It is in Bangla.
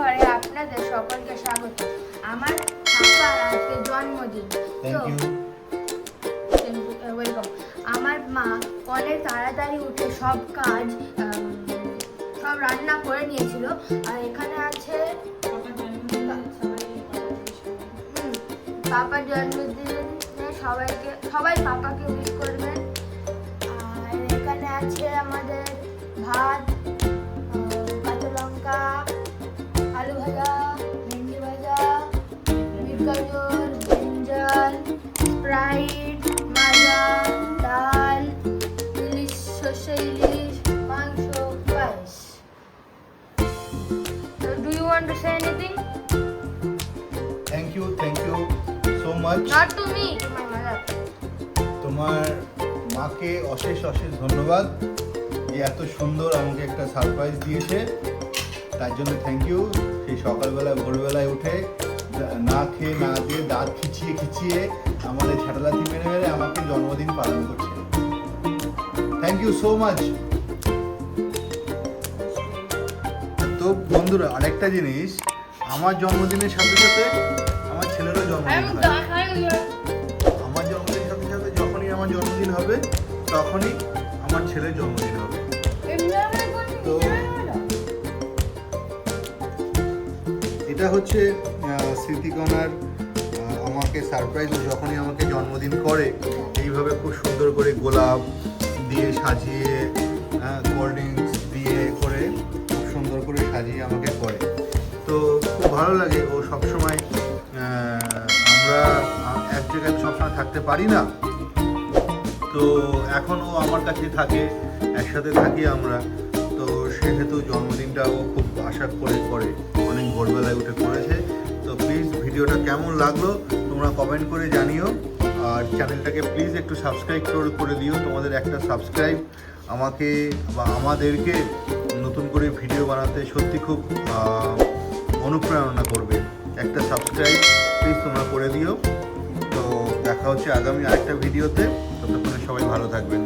ঘরে আপনাদের সকলকে স্বাগত। আমার পাপার আজকে জন্মদিন। ইউ ওয়েলকাম আমার মা অনেক তাড়াতাড়ি উঠে সব কাজ সব রান্না করে নিয়েছিল। আর এখানে আছে পাপার জন্মদিনে সবাইকে সবাই পাপাকে উইশ করবেন আর এখানে আছে আমাদের ভাত স্প্রাইট মাজা ডাল ইলিশ সর্ষে ইলিশ মাংস পায়েস do you want to say anything? Thank you thank you so much Not to me, to my mother. তোমার মাকে অশেষ অশেষ ধন্যবাদ। যে এত সুন্দর আমাকে একটা সারপ্রাইজ দিয়েছে। তার জন্য থ্যাংক ইউ সেই সকালবেলা ভোরবেলায় উঠে না খেয়ে না দিয়ে দাঁত খিচিয়ে খিচিয়ে আমাদের ছাটালাতি মেরে মেরে আমাকে জন্মদিন পালন করছে। থ্যাংক ইউ সো মাচ তো বন্ধুরা আরেকটা জিনিস আমার জন্মদিনের সাথে সাথে আমার ছেলেরও জন্মদিন আমার জন্মদিনের সাথে সাথে যখনই আমার জন্মদিন হবে তখনই আমার ছেলের জন্মদিন হবে। তো- এটা হচ্ছে স্মৃতিকণার আমাকে সারপ্রাইজ যখনই আমাকে জন্মদিন করে, এইভাবে খুব সুন্দর করে গোলাপ দিয়ে সাজিয়ে কোল্ড ড্রিঙ্কস দিয়ে করে খুব সুন্দর করে সাজিয়ে আমাকে করে। তো খুব ভালো লাগে, ও সবসময় আমরা এক জায়গায় সবসময় থাকতে পারি না। তো এখনও আমার কাছে থাকে, একসাথে থাকি আমরা। তো সেহেতু জন্মদিনটা ও খুব আশা করে করে, অনেক ভোরবেলায় উঠে করেছে। ভিডিওটা কেমন লাগল, তোমরা কমেন্ট করে জানিও। আর চ্যানেলটাকে প্লিজ একটু সাবস্ক্রাইব করে দিও, তোমাদের একটা সাবস্ক্রাইব আমাকে বা আমাদেরকে নতুন করে ভিডিও বানাতে সত্যি খুব অনুপ্রেরণা করবে। একটা সাবস্ক্রাইব প্লিজ তোমরা করে দিও। তো দেখা হচ্ছে আগামী আরেকটা ভিডিওতে ততক্ষণে সবাই ভালো থাকবেন।